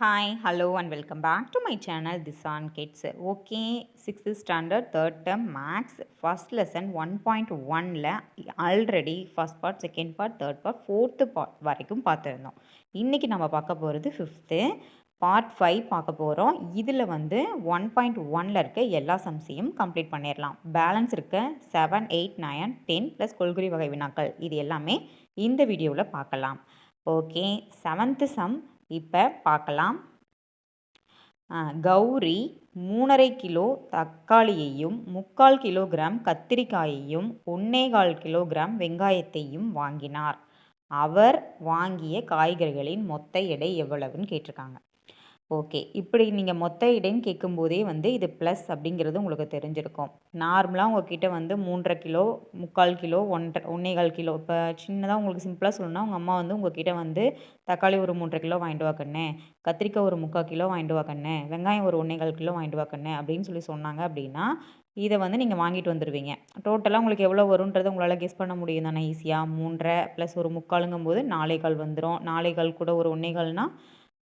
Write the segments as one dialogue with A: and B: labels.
A: Hi hello and welcome back to my channel Thisan kids okay sixth standard third term maths first lesson one point ஒனில் already first part second part third part fourth part வரைக்கும் பார்த்துருந்தோம். இன்றைக்கி நம்ம பார்க்க போகிறது fifth part five பார்க்க போகிறோம் இதில் வந்து ஒன் பாயிண்ட் ஒனில் இருக்க எல்லா சம்ஸையும் கம்ப்ளீட் பண்ணிடலாம் பேலன்ஸ் இருக்க seven eight nine ten plus கொள்குறி வகை வினாக்கள். இது எல்லாமே இந்த வீடியோவில் பார்க்கலாம். ஓகே செவன்த்து சம் இப்போ பார்க்கலாம் கௌரி மூணரை கிலோ தக்காளியையும் முக்கால் கிலோகிராம் கத்திரிக்காயையும் ஒன்னேகால் கிலோகிராம் வெங்காயத்தையும் வாங்கினார். அவர் வாங்கிய காய்கறிகளின் மொத்த எடை எவ்வளவுன்னு கேட்டிருக்காங்க. ஓகே. இப்படி நீங்கள் மொத்த இடைன்னு கேட்கும்போதே வந்து இது ப்ளஸ் அப்படிங்கிறது உங்களுக்கு தெரிஞ்சிருக்கும். நார்மலாக உங்ககிட்ட வந்து மூன்றரை கிலோ முக்கால் கிலோ ஒன்றரை ஒன்னேகால் கிலோ இப்போ சின்னதாக உங்களுக்கு சிம்பிளாக சொல்லணும்னா உங்கள் அம்மா வந்து உங்ககிட்ட வந்து தக்காளி ஒரு மூன்றரை கிலோ வாங்கிட்டு வாக்கண்ணே கத்திரிக்காய் ஒரு முக்கால் கிலோ வாங்கிட்டு வாக்கண்ணே வெங்காயம் ஒரு ஒன்னேகால் கிலோ வாங்கிட்டு வாக்கண்ணே அப்படின்னு சொல்லி சொன்னாங்க அப்படின்னா இதை வந்து நீங்கள் வாங்கிட்டு வந்துடுவீங்க டோட்டலாக உங்களுக்கு எவ்வளோ வரும்ன்றதை உங்களால் கெஸ் பண்ண முடியும் தானே ஈஸியாக மூன்றரை ப்ளஸ் ஒரு முக்காலுங்கும் போது நாலே கால் வந்துடும் நாலே கால் கூட ஒரு ஒன்றேகால்னால்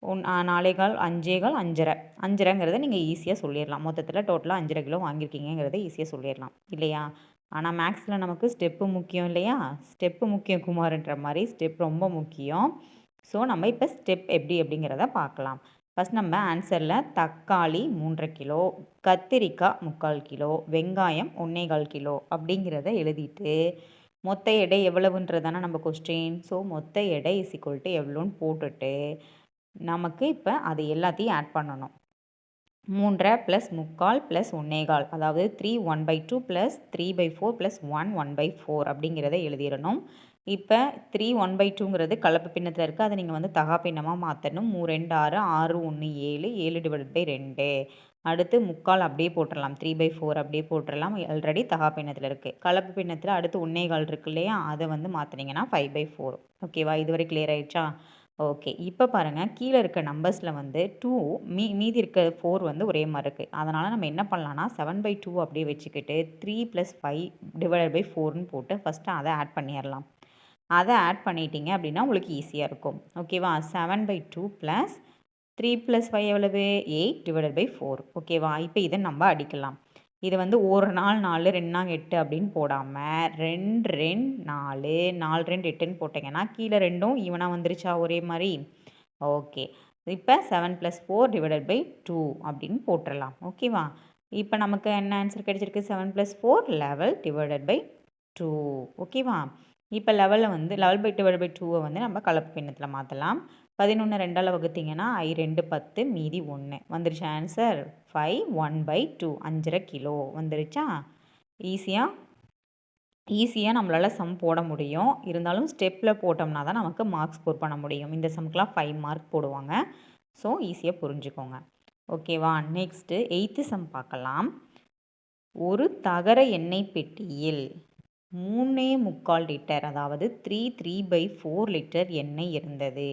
A: ஒன் நாலே கால் அஞ்சே கால் அஞ்சரை. அஞ்சரைங்கிறத நீங்கள் ஈஸியாக சொல்லிடலாம் மொத்தத்தில் டோட்டலாக அஞ்சரை கிலோ வாங்கியிருக்கீங்கிறத ஈஸியாக சொல்லிடலாம் இல்லையா? ஆனால் மேக்ஸில் நமக்கு ஸ்டெப்பு முக்கியம் இல்லையா? ஸ்டெப்பு முக்கியம் குமார்ன்ற மாதிரி ஸ்டெப் ரொம்ப முக்கியம். ஸோ நம்ம இப்போ ஸ்டெப் எப்படி அப்படிங்கிறத பார்க்கலாம். ஃபஸ்ட் நம்ம ஆன்சரில் தக்காளி மூன்றரை கிலோ கத்திரிக்காய் முக்கால் கிலோ வெங்காயம் ஒன்றேகால் கிலோ அப்படிங்கிறத எழுதிட்டு மொத்த எடை எவ்வளவுன்றதானே நம்ம கொஸ்டின் ஸோ மொத்த எடை இஸ் ஈக்குவல் டு எவ்வளோன்னு போட்டுட்டு நமக்கு இப்போ அது எல்லாத்தையும் ஆட் பண்ணணும். மூன்றரை ப்ளஸ் முக்கால் ப்ளஸ் ஒன்னேகால் அதாவது three one by two plus three by four plus one one by four அப்படிங்கிறத எழுதிடணும். இப்போ த்ரீ ஒன் பை டூங்கிறது கலப்பு பின்னத்தில் இருக்குது அதை நீங்கள் வந்து தகா பின்னமாக மாற்றணும் மூ ரெண்டு ஆறு ஆறு ஒன்று ஏழு ஏழு டிவைட் பை ரெண்டு. அடுத்து முக்கால் அப்படியே போட்டுடலாம் த்ரீ பை ஃபோர் அப்படியே போட்டுடலாம் ஆல்ரெடி தகா பின்னத்தில் இருக்குது கலப்பு பின்னத்தில் அடுத்து ஒன்னேகால் இருக்கு இல்லையா? அதை வந்து மாற்றினீங்கன்னா ஃபைவ் பை ஃபோர் ஓகேவா இதுவரை கிளியர் ஆயிடுச்சா? ஓகே. இப்போ பாருங்கள் கீழே இருக்க நம்பர்ஸில் வந்து டூ மீ மீதி இருக்க ஃபோர் வந்து ஒரே மாதிரி இருக்குது அதனால் நம்ம என்ன பண்ணலான்னா செவன் பை டூ அப்படியே வச்சுக்கிட்டு three plus five divided by ஃபோர்னு போட்டு ஃபஸ்ட்டு அதை ஆட் பண்ணிடலாம். அதை ஆட் பண்ணிட்டீங்க அப்படின்னா உங்களுக்கு ஈஸியாக இருக்கும். ஓகேவா seven by two plus three plus five எவ்வளவு? எயிட் டிவைடட் பை ஃபோர் ஓகேவா இப்போ இதை நம்ம அடிக்கலாம். இது வந்து ஒரு நாள் நாலு ரெண்டு நாள் எட்டு அப்படின்னு போடாமல் ரெண்டு ரெண்டு நாலு நாலு ரெண்டு எட்டுன்னு போட்டிங்கன்னா கீழே ரெண்டும் ஈவனாக வந்துருச்சா ஒரே மாதிரி? ஓகே இப்போ seven plus four divided by two அப்படின்னு போட்டுடலாம் ஓகேவா இப்போ நமக்கு என்ன ஆன்சர் கிடச்சிருக்கு? Seven plus four level divided by two ஓகேவா இப்போ லெவலில் வந்து லெவல் பை டிவைட் பை டூவை வந்து நம்ம கலப்பு பின்னத்தில் மாற்றலாம் பதினொன்று ரெண்டால் வகுத்தீங்கன்னா ஐ ரெண்டு பத்து மீதி ஒன்று வந்துருச்சு answer five one by two அஞ்சரை கிலோ. வந்துருச்சா? ஈஸியாக ஈஸியாக நம்மளால் சம் போட முடியும். இருந்தாலும் ஸ்டெப்பில் போட்டோம்னா தான் நமக்கு மார்க் ஸ்கோர் பண்ண முடியும். இந்த சம்க்கெலாம் ஃபைவ் மார்க் போடுவாங்க. ஸோ ஈஸியாக புரிஞ்சுக்கோங்க. ஓகேவா நெக்ஸ்ட்டு எயித்து சம் பார்க்கலாம். ஒரு தகர எண்ணெய் பெட்டியில் மூணே முக்கால் லிட்டர் அதாவது three three by four litre எண்ணெய் இருந்தது.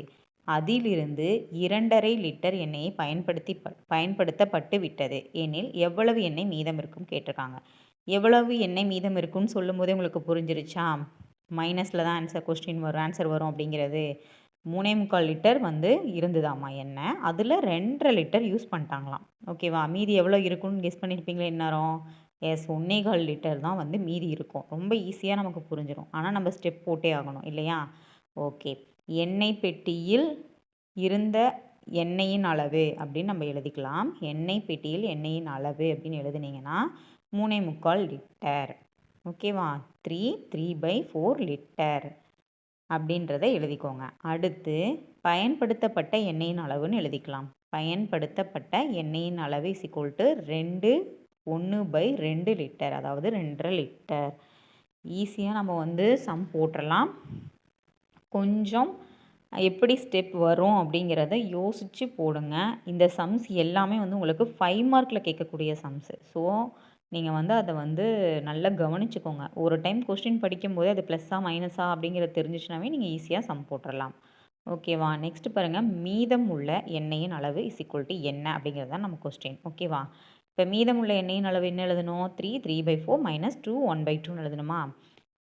A: அதிலிருந்து இரண்டரை லிட்டர் எண்ணெயை பயன்படுத்தி பயன்படுத்தப்பட்டு விட்டது. எனில் எவ்வளவு எண்ணெய் மீதம் இருக்கும் கேட்டிருக்காங்க. எவ்வளவு எண்ணெய் மீதம் இருக்கும்னு சொல்லும் போதே உங்களுக்கு புரிஞ்சிருச்சா? மைனஸில் தான் ஆன்சர் கொஸ்டின் வரும் ஆன்சர் வரும் அப்படிங்கிறது. மூணே முக்கால் லிட்டர் வந்து இருந்ததாம்மா எண்ணெய். அதில் ரெண்டரை லிட்டர் யூஸ் பண்ணிட்டாங்களாம். ஓகேவா மீதி எவ்வளோ இருக்கும்னு கெஸ் பண்ணியிருப்பீங்களே இந்நேரம். எஸ் ஒன்னேகால் லிட்டர் தான் வந்து மீதி இருக்கும். ரொம்ப ஈஸியாக நமக்கு புரிஞ்சிடும் ஆனால் நம்ம ஸ்டெப் போட்டே ஆகணும் இல்லையா? ஓகே எண்ணெய் பெட்டியில் இருந்த எண்ணெயின் அளவு அப்படின்னு நம்ம எழுதிக்கலாம். எண்ணெய் பெட்டியில் எண்ணெயின் அளவு அப்படின்னு எழுதுனீங்கன்னா மூணே முக்கால் லிட்டர். ஓகேவா? Three three by four litre அப்படின்றத எழுதிக்கோங்க. அடுத்து பயன்படுத்தப்பட்ட எண்ணெயின் அளவுன்னு எழுதிக்கலாம். பயன்படுத்தப்பட்ட எண்ணெயின் அளவு இஸ் டு ரெண்டு ஒன்று பை ரெண்டு லிட்டர். அதாவது ரெண்டரை லிட்டர். ஈஸியாக நம்ம வந்து சம் போட்டுடலாம் கொஞ்சம் எப்படி ஸ்டெப் வரும் அப்படிங்கிறத யோசித்து போடுங்க. இந்த சம்ஸ் எல்லாமே வந்து உங்களுக்கு ஃபைவ் மார்க்கில் கேட்கக்கூடிய சம்ஸு ஸோ நீங்கள் வந்து அதை வந்து நல்லா கவனிச்சுக்கோங்க. ஒரு டைம் கொஸ்டின் படிக்கும்போது அது ப்ளஸ்ஸாக மைனஸா அப்படிங்கிறது தெரிஞ்சிச்சுனாவே நீங்கள் ஈஸியாக சம் போட்டுடலாம் ஓகேவா நெக்ஸ்ட் பாருங்கள் மீதம் உள்ள எண்ணெயின் அளவு இஸ் ஈக்குவல் டு என்ன அப்படிங்கிறது தான் நம்ம கொஸ்டின் ஓகேவா இப்போ மீதம் உள்ள எண்ணெயின் அளவு என்ன எழுதணும்? Three three by four minus two one by டூன்னு எழுதணுமா?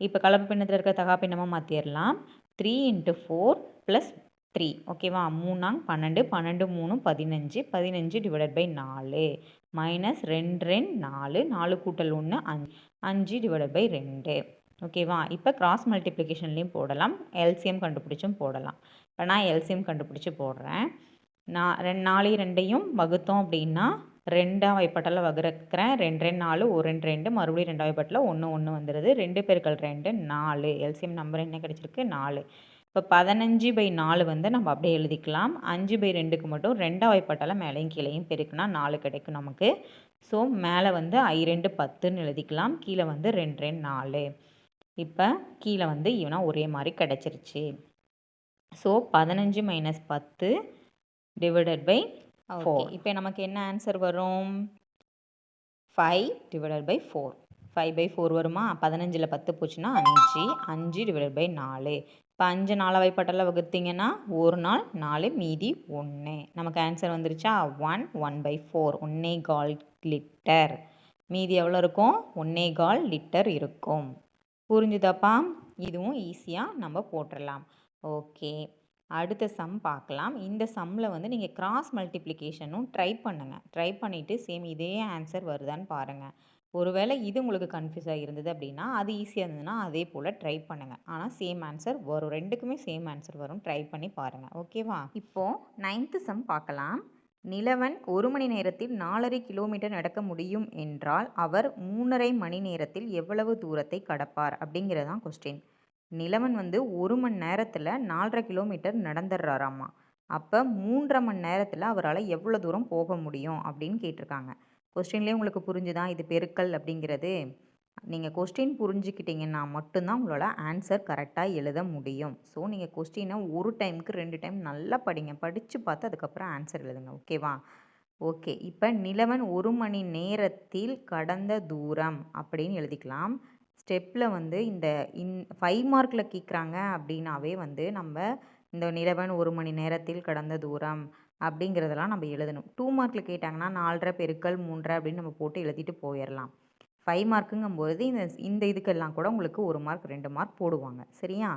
A: இப்போ கலப்பு பின்னத்தில் இருக்க தகா பின்னமாக மாற்றிடலாம் three into four plus three ஓகேவா மூணாங் பன்னெண்டு பன்னெண்டு மூணு பதினஞ்சு. பதினஞ்சு டிவைடட் பை நாலு. மைனஸ் ரெண்டு ரெண்டு நாலு. நாலு கூட்டல் ஒன்று அஞ்சு அஞ்சு டிவைடட் பை ரெண்டு. ஓகேவா இப்போ கிராஸ் மல்டிப்ளிகேஷன்லேயும் போடலாம். எல்சிஎம் கண்டுபிடிச்சும் போடலாம். இப்போ நான் எல்சிஎம் கண்டுபிடிச்சி போடுறேன். நான் ரெண்டு நாலு ரெண்டையும் வகுத்தோம் அப்படின்னா ரெண்டாம் வைப்பட்டில் வகுக்கிறேன். ரெண்டு ரெண்டு நாலு ஒரு ரெண்டு ரெண்டு. மறுபடியும் ரெண்டாம் வைப்பட்டில் ஒன்று ஒன்று வந்துடுது ரெண்டு பெருக்கள் ரெண்டு நாலு. எல்சிஎம் நம்பர் என்ன கிடச்சிருக்கு? நாலு. இப்போ பதினஞ்சு பை நாலு வந்து நம்ம அப்படியே எழுதிக்கலாம். அஞ்சு பை ரெண்டுக்கு மட்டும் ரெண்டாம் வாய்ப்பாட்டால் மேலேயும் கீழேயும் பெருக்குனா நாலு கிடைக்கும் நமக்கு. ஸோ மேலே வந்து ஐ ரெண்டு பத்துன்னு எழுதிக்கலாம். கீழே வந்து ரெண்டு ரெண்டு நாலு. இப்போ கீழே வந்து இவனா ஒரே மாதிரி கிடச்சிருச்சு. ஸோ பதினஞ்சு மைனஸ் பத்து டிவைடட் பை ஃபோர் இப்போ நமக்கு என்ன ஆன்சர் வரும்? Five divided by four five by four வருமா? பதினஞ்சில் பத்து போச்சுன்னா அஞ்சு. அஞ்சு டிவைடட் பை நாலு. இப்போ அஞ்சு நாலு வாய்ப்பாட்டெல்லாம் வகுத்தீங்கன்னா ஒரு நாள் நாலு மீதி ஒன்று நமக்கு ஆன்சர் வந்துருச்சா? ஒன் ஒன் பை ஃபோர் ஒன்னே கால் லிட்டர். மீதி எவ்வளோ இருக்கும்? ஒன்னே கால் லிட்டர் இருக்கும். புரிஞ்சுதாப்பா? இதுவும் ஈஸியாக நம்ம போட்டுடலாம் ஓகே அடுத்த சம் பார்க்கலாம். இந்த சம்மில் வந்து நீங்கள் கிராஸ் மல்டிப்ளிகேஷனும் ட்ரை பண்ணுங்கள் ட்ரை பண்ணிவிட்டு சேம் இதே ஆன்சர் வருதான்னு பாருங்கள் ஒருவேளை இது உங்களுக்கு கன்ஃபியூஸாக இருந்தது அப்படின்னா அது ஈஸியாக இருந்ததுன்னா அதே போல் ட்ரை பண்ணுங்கள் ஆனால் சேம் ஆன்சர் வரும். ரெண்டுக்குமே சேம் ஆன்சர் வரும். ட்ரை பண்ணி பாருங்கள் ஓகேவா இப்போது நைன்த்து சம் பார்க்கலாம். நிலவன் ஒரு மணி நேரத்தில் நாலரை கிலோமீட்டர் நடக்க முடியும் என்றால் அவர் மூணரை மணி நேரத்தில் எவ்வளவு தூரத்தை கடப்பார்? அப்படிங்கிறதான் கொஸ்டின் நிலவன் வந்து ஒரு மணி நேரத்தில் நாலரை கிலோமீட்டர் நடந்துடுறாராம்மா அப்போ மூன்றரை மணி நேரத்தில் அவரால் எவ்வளோ தூரம் போக முடியும் அப்படின்னு கேட்டிருக்காங்க. கொஸ்டின்லேயே உங்களுக்கு புரிஞ்சுதான் இது பெருக்கல் அப்படிங்கிறது. நீங்கள் கொஸ்டின் புரிஞ்சுக்கிட்டீங்கன்னா மட்டும்தான் உங்களால் ஆன்சர் கரெக்டாக எழுத முடியும். ஸோ நீங்கள் கொஸ்டினை ஒரு டைமுக்கு ரெண்டு டைம் நல்லா படிங்க. படித்து பார்த்து அதுக்கப்புறம் ஆன்சர் எழுதுங்க. ஓகேவா ஓகே இப்போ நிலவன் ஒரு மணி நேரத்தில் கடந்த தூரம் அப்படின்னு எழுதிக்கலாம். ஸ்டெப்பில் வந்து இந்த இன் ஃபைவ் மார்க்கில் கேட்குறாங்க அப்படின்னாவே வந்து நம்ம இந்த நிலவன் ஒரு மணி நேரத்தில் கடந்த தூரம் அப்படிங்கிறதெல்லாம் நம்ம எழுதணும். டூ மார்க்கில் கேட்டாங்கன்னா நாலரை பெருக்கல் மூன்றரை அப்படின்னு நம்ம போட்டு எழுதிட்டு போயிடலாம் ஃபைவ் மார்க்குங்கும்போது இந்த இந்த இதுக்கெல்லாம் கூட உங்களுக்கு ஒரு மார்க் ரெண்டு மார்க் போடுவாங்க. சரியா?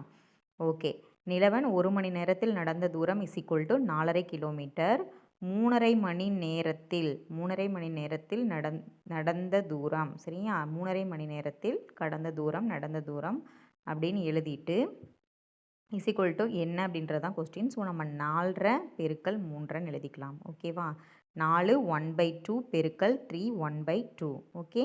A: ஓகே. நிலவன் ஒரு மணி நேரத்தில் நடந்த தூரம் இஸ் ஈக்குவல் டு நாலரை கிலோமீட்டர் மூணரை மணி நேரத்தில் மூணரை மணி நேரத்தில் நடந் நடந்த தூரம் சரியா? மூணரை மணி நேரத்தில் கடந்த தூரம் நடந்த தூரம் அப்படின்னு எழுதிட்டு இசிக்குவல் டு என்ன அப்படின்றது தான் கொஸ்டின் ஸோ நம்ம நாலரை பெருக்கல் மூன்றன்னு எழுதிக்கலாம். ஓகேவா நாலு ஒன் பை டூ பெருக்கல் three one by two okay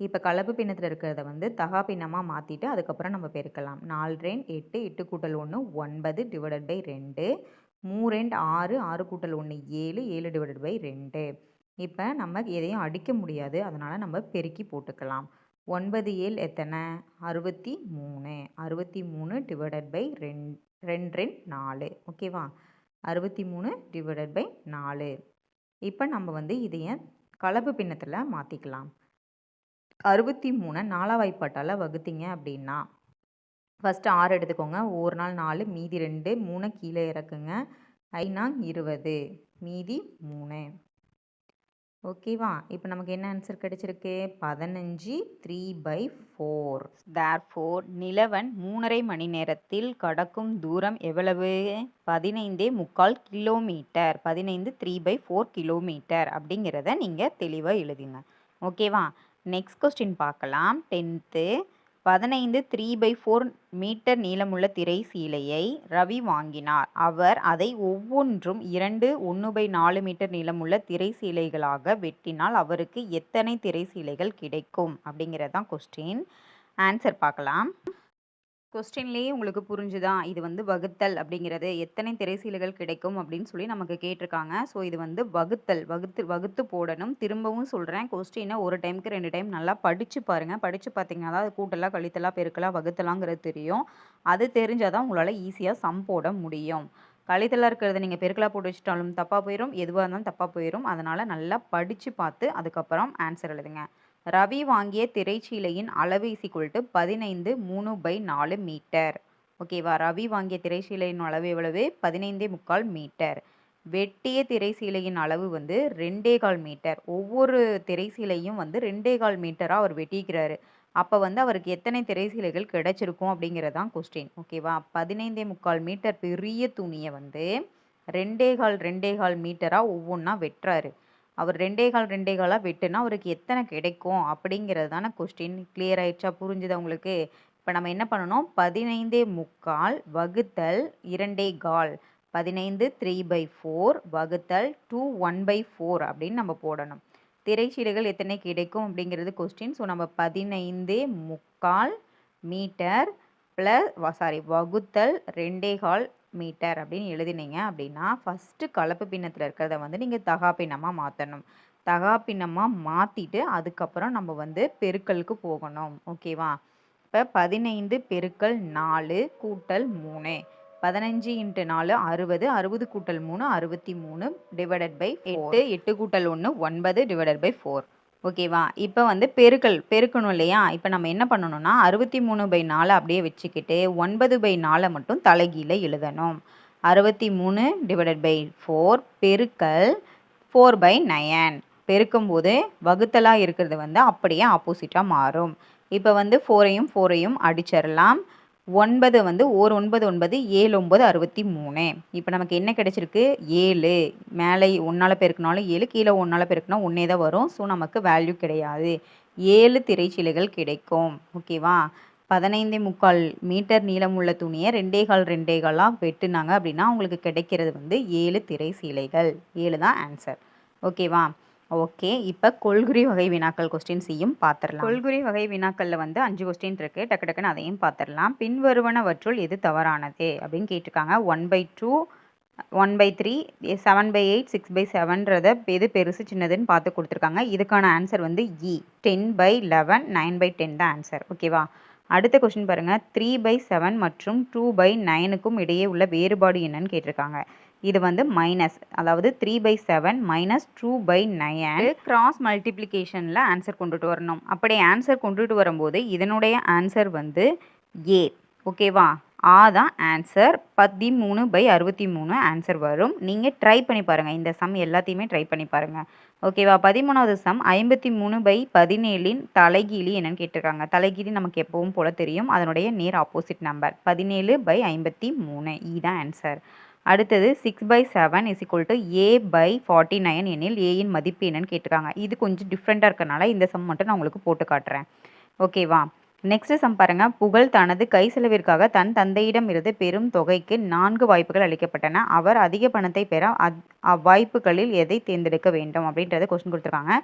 A: இப்போ கலப்பு பின்னத்தில் இருக்கிறத வந்து தகா பின்னமாக மாற்றிட்டு அதுக்கப்புறம் நம்ம பெருக்கலாம். நாலு ரெண்டு எட்டு எட்டு கூட்டல் ஒன்று ஒன்பது டிவைடட் பை ரெண்டு. மூ ரெண்டு ஆறு ஆறு கூட்டல் ஒன்று ஏழு ஏழு டிவைடட் பை ரெண்டு. இப்போ நம்ம எதையும் அடிக்க முடியாது. அதனால் நம்ம பெருக்கி போட்டுக்கலாம். ஒன்பது ஏழு எத்தனை? அறுபத்தி மூணு. அறுபத்தி மூணு டிவைடட் பை ரெண் ரெண்டு ரெண்டு நாலு. ஓகேவா? அறுபத்தி மூணு டிவைடட் பை நாலு. இப்போ நம்ம வந்து இதைய கலப்பு பின்னத்தில் மாற்றிக்கலாம் அறுபத்தி மூணை நாலாவாய்ப்பாட்டால் வகுத்தீங்க அப்படின்னா ஃபஸ்ட்டு ஆறு எடுத்துக்கோங்க. ஒரு நாள் நாலு மீதி ரெண்டு மூணு கீழே இறக்குங்க. ஐநாங் இருபது மீதி மூணு. ஓகேவா? இப்போ நமக்கு என்ன ஆன்சர் கிடைச்சிருக்கு? பதினஞ்சு three by four therefore நிலவன் மூணரை மணி நேரத்தில் கடக்கும் தூரம் எவ்வளவு? பதினைந்தே முக்கால் கிலோமீட்டர். பதினைந்து த்ரீ பை ஃபோர் கிலோமீட்டர் அப்படிங்கிறத நீங்கள் தெளிவாக எழுதுங்க. ஓகேவா? நெக்ஸ்ட் கொஸ்டின் பார்க்கலாம். டென்த்து பதினைந்து த்ரீ பை ஃபோர் மீட்டர் நீளமுள்ள திரை சீலையை ரவி வாங்கினார். அவர் அதை ஒவ்வொன்றும் இரண்டு ஒன்று பை நாலு மீட்டர் நீளமுள்ள திரை சீலைகளாக வெட்டினால் அவருக்கு எத்தனை திரை சீலைகள் கிடைக்கும் அப்படிங்கிறது தான் கொஸ்டின் ஆன்சர் பார்க்கலாம். கொஸ்டின்லேயே உங்களுக்கு புரிஞ்சுதான் இது வந்து வகுத்தல் அப்படிங்கிறது. எத்தனை திரைசீலைகள் கிடைக்கும் அப்படின்னு சொல்லி நமக்கு கேட்டிருக்காங்க. ஸோ இது வந்து வகுத்தல். வகுத்து வகுத்து போடணும். திரும்பவும் சொல்கிறேன் கொஸ்டினை ஒரு டைமுக்கு ரெண்டு டைம் நல்லா படித்து பாருங்கள் படித்து பார்த்தீங்கன்னா தான் அது கூட்டலாம் கழித்தலாம் பெருக்கலாம் வகுத்தலாங்கிறது தெரியும். அது தெரிஞ்சால் தான் உங்களால் ஈஸியாக சம் போட முடியும். கழித்தலாக இருக்கிறத நீங்கள் பெருக்கலாக போட்டு வச்சுட்டாலும் தப்பாக போயிடும் எதுவாக இருந்தாலும் தப்பாக போயிடும் அதனால் நல்லா படித்து பார்த்து அதுக்கப்புறம் ஆன்சர் எழுதுங்க. ரவி வாங்கிய திரைச்சீலையின் அளவு இசிக்குவல் பதினைந்து மூணு பை நாலு மீட்டர் ஓகேவா ரவி வாங்கிய திரைச்சீலையின் அளவு எவ்வளவு? பதினைந்தே முக்கால் மீட்டர் வெட்டிய திரைசீலையின் அளவு வந்து ரெண்டே கால் மீட்டர் ஒவ்வொரு திரைசீலையும் வந்து ரெண்டே கால் மீட்டராக அவர் வெட்டிக்கிறாரு. அப்போ வந்து அவருக்கு எத்தனை திரைசீலைகள் கிடைச்சிருக்கும் அப்படிங்கிறது தான் கொஸ்டின் ஓகேவா பதினைந்தே முக்கால் மீட்டர் பெரிய துணியை வந்து ரெண்டே கால் ரெண்டே கால் மீட்டராக ஒவ்வொன்றா வெட்டுறாரு. அவர் ரெண்டே கால் ரெண்டே காலாக வெட்டுனா அவருக்கு எத்தனை கிடைக்கும் அப்படிங்கிறது தானே கொஸ்டின் கிளியர் ஆயிடுச்சா? புரிஞ்சுது உங்களுக்கு? இப்போ நம்ம என்ன பண்ணணும்? பதினைந்தே முக்கால் வகுத்தல் இரண்டே கால். பதினைந்து த்ரீ பை ஃபோர் வகுத்தல் டூ ஒன் பை ஃபோர் அப்படின்னு நம்ம போடணும். திரைச்சீலைகள் எத்தனை கிடைக்கும் அப்படிங்கிறது கொஸ்டின் ஸோ நம்ம பதினைந்தே முக்கால் மீட்டர் ப்ளஸ் சாரி வகுத்தல் ரெண்டே கால் மீட்டர் அப்படின்னு எழுதினீங்க அப்படின்னா ஃபஸ்ட்டு கலப்பு பின்னத்தில் இருக்கிறத வந்து நீங்கள் தகா பின்னமாக மாற்றணும் தகா பின்னமாக மாற்றிட்டு அதுக்கப்புறம் நம்ம வந்து பெருக்கலுக்கு போகணும். ஓகேவா? இப்போ பதினைந்து பெருக்கல் நாலு கூட்டல் மூணு. பதினஞ்சு இன்ட்டு நாலு அறுபது அறுபது கூட்டல் மூணு அறுபத்தி மூணு டிவைடட் பை எட்டு எட்டு கூட்டல் ஒன்று ஒன்பது டிவைடட் பை ஃபோர் ஓகேவா இப்போ வந்து பெருக்கல் பெருக்கணும் இல்லையா? இப்போ நம்ம என்ன பண்ணணும்னா அறுபத்தி மூணு பை நாலு அப்படியே வச்சுக்கிட்டு ஒன்பது பை நாலை மட்டும் தலைகீழ எழுதணும். அறுபத்தி மூணு டிவைடட் பை ஃபோர் பெருக்கல் ஃபோர் பை நயன் பெருக்கும்போது வகுத்தலாக இருக்கிறது வந்து அப்படியே ஆப்போசிட்டாக மாறும். இப்போ வந்து ஃபோரையும் ஃபோரையும் அடிச்சிடலாம். ஒன்பது வந்து ஓர் ஒன்பது ஒன்பது ஏழு ஒம்பது அறுபத்தி மூணு. இப்போ நமக்கு என்ன கிடைச்சிருக்கு? ஏழு. மேலே ஒன்றால் பெருக்கினாலும் ஏழு கீழே ஒன்றால் பெருக்கினா ஒன்றே தான் வரும். ஸோ நமக்கு வேல்யூ கிடையாது. ஏழு திரைச்சீலைகள் கிடைக்கும். ஓகேவா பதினைந்தே முக்கால் மீட்டர் நீளமுள்ள துணியை ரெண்டே கால் ரெண்டே காலாக வெட்டுனாங்க அப்படின்னா அவங்களுக்கு கிடைக்கிறது வந்து ஏழு திரை சீலைகள் ஏழு தான் ஆன்சர் ஓகேவா ஓகே இப்போ கொள்குறி வகை வினாக்கள் கொஸ்டின்ஸையும் பார்த்துடலாம் கொள்குறி வகை வினாக்களில் வந்து அஞ்சு கொஸ்டின் இருக்குது டக்கு டக்குன்னு அதையும் பார்த்துடலாம் பின்வருவனவற்றுள் எது தவறானது அப்படின்னு கேட்டிருக்காங்க. One by two one by three seven by eight six by செவன்றத எது பெருசு சின்னதுன்னு பார்த்து கொடுத்துருக்காங்க. இதுக்கான ஆன்சர் வந்து இ ten by eleven nine by ten தான் ஆன்சர் ஓகேவா அடுத்த கொஸ்டின் பாருங்கள் த்ரீ பை செவன் மற்றும் டூ பை நைனுக்கும் இடையே உள்ள வேறுபாடு என்னன்னு கேட்டிருக்காங்க. இது வந்து மைனஸ் அதாவது three by seven minus two by nine cross மல்டிப்ளிகேஷனில் answer கொண்டுட்டு வரணும். அப்படி ஆன்சர் கொண்டுட்டு வரும்போது இதனுடைய ஆன்சர் வந்து ஏ ஓகேவா ஆ தான் ஆன்சர் பதிமூணு பை அறுபத்தி மூணு ஆன்சர் வரும். நீங்கள் ட்ரை பண்ணி பாருங்கள் இந்த சம் எல்லாத்தையுமே ட்ரை பண்ணி பாருங்கள் ஓகேவா பதிமூணாவது சம் ஐம்பத்தி மூணு பை பதினேழின் தலைகீழி என்னன்னு கேட்டிருக்காங்க. தலைகீழி நமக்கு எப்பவும் போல தெரியும். அதனுடைய நேர் ஆப்போசிட் நம்பர் பதினேழு பை ஐம்பத்தி மூணு இதுதான் e ஆன்சர் அடுத்தது six by seven is equal to A by forty nine எனில் ஏயின் மதிப்பு என்னன்னு கேட்டிருக்காங்க. இது கொஞ்சம் டிஃப்ரெண்ட்டாக இருக்கனால இந்த சம் மட்டும் நான் உங்களுக்கு போட்டு காட்டுறேன். ஓகேவா நெக்ஸ்ட் சம் பாருங்கள் புகழ் தனது கை செலவிற்காக தன் தந்தையிடம் இருந்து பெரும் தொகைக்கு நான்கு வாய்ப்புகள் அளிக்கப்பட்டன. அவர் அதிக பணத்தை பெற அவ்வாய்ப்புகளில் எதை தேர்ந்தெடுக்க வேண்டும் அப்படின்றத கொஸ்டின் கொடுத்துருக்காங்க.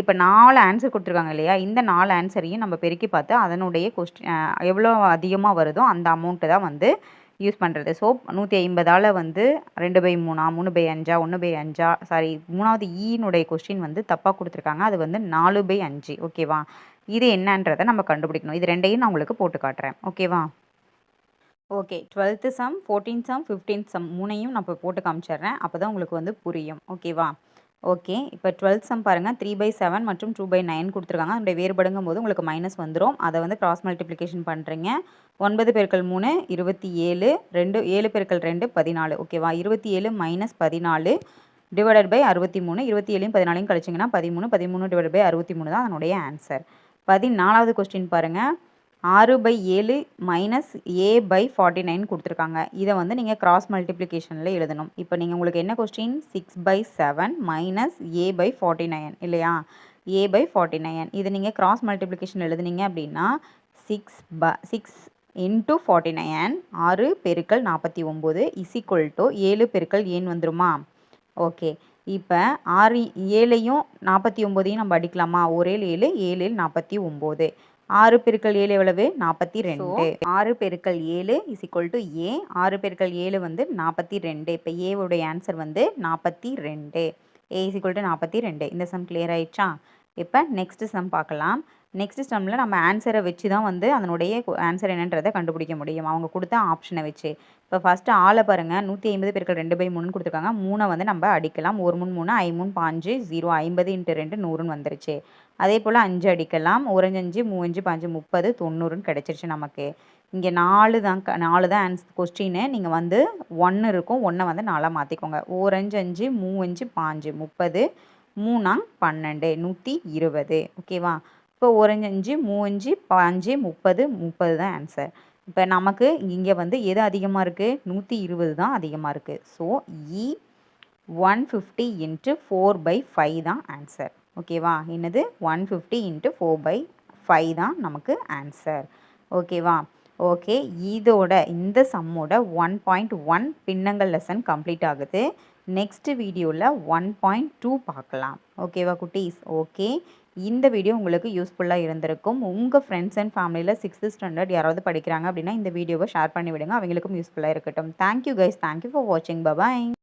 A: இப்போ நாலு ஆன்சர் கொடுத்துருக்காங்க இல்லையா? இந்த நாலு ஆன்சரையும் நம்ம பெருக்கி பார்த்து அதனுடைய கொஸ்டின் எவ்வளோ அதிகமாக வருதோ அந்த அமௌண்ட்டு தான் வந்து யூஸ் பண்ணுறது ஸோ நூற்றி ஐம்பதால் வந்து ரெண்டு பை மூணா மூணு பை அஞ்சா ஒன்று பை அஞ்சா சாரி மூணாவது ஈனுடைய கொஸ்டின் வந்து தப்பாக கொடுத்துருக்காங்க. அது வந்து நாலு பை அஞ்சு ஓகேவா இது என்னன்றதை நம்ம கண்டுபிடிக்கணும். இது ரெண்டையும் நான் உங்களுக்கு போட்டு காட்டுறேன் ஓகேவா okay twelfth sum fourteen sum fifteen sum மூணையும் நான் இப்போ போட்டு காமிச்சிடுறேன். அப்போ தான் உங்களுக்கு வந்து புரியும் ஓகேவா ஓகே. இப்போ டுவெல்த் சம் பாருங்கள் த்ரீ பை செவன் மற்றும் டூ பை நைன் கொடுத்துருக்காங்க. அதனுடைய வேறுபடுங்கும் போது உங்களுக்கு மைனஸ் வந்துடும் அதை வந்து கிராஸ் மல்டிப்ளிகேஷன் பண்ணுறீங்க ஒன்பது பெருக்கள் மூணு இருபத்தி ஏழு ரெண்டு ஏழு பெருக்கள் ரெண்டு பதினாலு. ஓகேவா இருபத்தி ஏழு மைனஸ் பதினாலு டிவைடட் பை அறுபத்தி மூணு. இருபத்தி ஏழையும் பதினாலையும் கழிச்சிங்கன்னா பதிமூணு. பதிமூணு டிவைட் பை அறுபத்தி மூணு தான் அதனுடைய ஆன்சர் பதினாலாவது கொஸ்டின் பாருங்கள் ஆறு பை ஏழு minus A by forty nine கொடுத்துருக்காங்க. இதை வந்து நீங்கள் கிராஸ் மல்டிப்ளிகேஷனில் எழுதணும். இப்போ நீங்கள் உங்களுக்கு என்ன question six by seven minus A by forty nine இல்லையா? ஏ பை ஃபார்ட்டி நைன் இதை நீங்கள் கிராஸ் மல்டிப்ளிகேஷன் எழுதுனீங்க அப்படின்னா சிக்ஸ் ப சிக்ஸ் இன்ட்டு ஃபார்ட்டி நைன் ஆறு பெருக்கள் நாற்பத்தி ஒம்பது இசிக்குவல் டு ஏழு பெருக்கள் ஏன் வந்துருமா? ஓகே இப்போ ஆறு ஏழையும் நாற்பத்தி ஒம்போதையும் நம்ம அடிக்கலாமா? ஒரே ஏழு ஏழு நாற்பத்தி ஒம்பது. ஆறு பெருக்கள் ஏழு எவ்வளவு? நாற்பத்தி ரெண்டு. ஆறு பெருக்கள் ஏழு இஸ் ஈக்குவல் டு ஏ ஆறு பெருக்கள் ஏழு வந்து நாற்பத்தி ரெண்டு. இப்போ ஏவுடைய ஆன்சர் வந்து நாற்பத்தி ரெண்டு. ஏ இஸ் ஈக்குவல் டு நாற்பத்தி ரெண்டு. இந்த சம் கிளியர் ஆயிடுச்சா? இப்போ நெக்ஸ்ட் சம் பார்க்கலாம். நெக்ஸ்ட் ஸ்டெம்மில் நம்ம ஆன்சரை வச்சு தான் வந்து அதனுடைய ஆன்சர் என்னன்றதை கண்டுபிடிக்க முடியும். அவங்க கொடுத்த ஆப்ஷனை வச்சு. இப்போ ஃபஸ்ட்டு ஆளை பாருங்கள் நூற்றி ஐம்பது பேருக்கு ரெண்டு பை மூணுன்னு கொடுத்துருக்காங்க. மூணை வந்து நம்ம அடிக்கலாம். ஒரு மூணு மூணு ஐ மூணு பாஞ்சு ஜீரோ ஐம்பது இன்ட்டு ரெண்டு நூறுன்னு வந்துருச்சு. அதே போல் அஞ்சு அடிக்கலாம். ஓரஞ்சு அஞ்சு மூவஞ்சு பாஞ்சு முப்பது தொண்ணூறுன்னு கிடச்சிருச்சு நமக்கு. இங்கே நாலு தான் நாலு தான் ஆன்ஸ் கொஸ்டின்னு நீங்கள் வந்து ஒன்று இருக்கும். ஒன்றை வந்து நாலாக மாற்றிக்கோங்க ஓரஞ்சு அஞ்சு மூவஞ்சு பாஞ்சு முப்பது மூணாங் பன்னெண்டு நூற்றி இருபது. ஓகேவா இப்போ ஓரஞ்சு மூவஞ்சு பாஞ்சு முப்பது முப்பது தான் ஆன்சர் இப்போ நமக்கு இங்கே வந்து எது அதிகமாக இருக்குது நூற்றி இருபது தான் அதிகமாக இருக்குது so E one fifty into four by five தான் ஆன்சர் ஓகேவா என்னது? One fifty into four by five தான் நமக்கு ஆன்சர் ஓகேவா ஓகே இதோட இந்த சம்மோட ஒன் பாயிண்ட் ஒன் பின்னங்கள் லெசன் கம்ப்ளீட் ஆகுது. நெக்ஸ்ட் வீடியோவில் ஒன் பாயிண்ட் டூ பார்க்கலாம். ஓகேவா குட்டீஸ்? ஓகே இந்த வீடியோ உங்களுக்கு யூஸ்ஃபுல்லாக இருந்திருக்கும். உங்கள் ஃப்ரெண்ட்ஸ் அண்ட் ஃபேமிலியில் சிக்ஸ்த்து ஸ்டாண்டர்ட் யாராவது படிக்கிறாங்க அப்படின்னா இந்த வீடியோவை ஷேர் பண்ணி விடுங்க. அவங்களுக்கும் யூஸ்ஃபுல்லாக இருக்கட்டும். Thank you guys thank you for வாட்சிங் பபாய்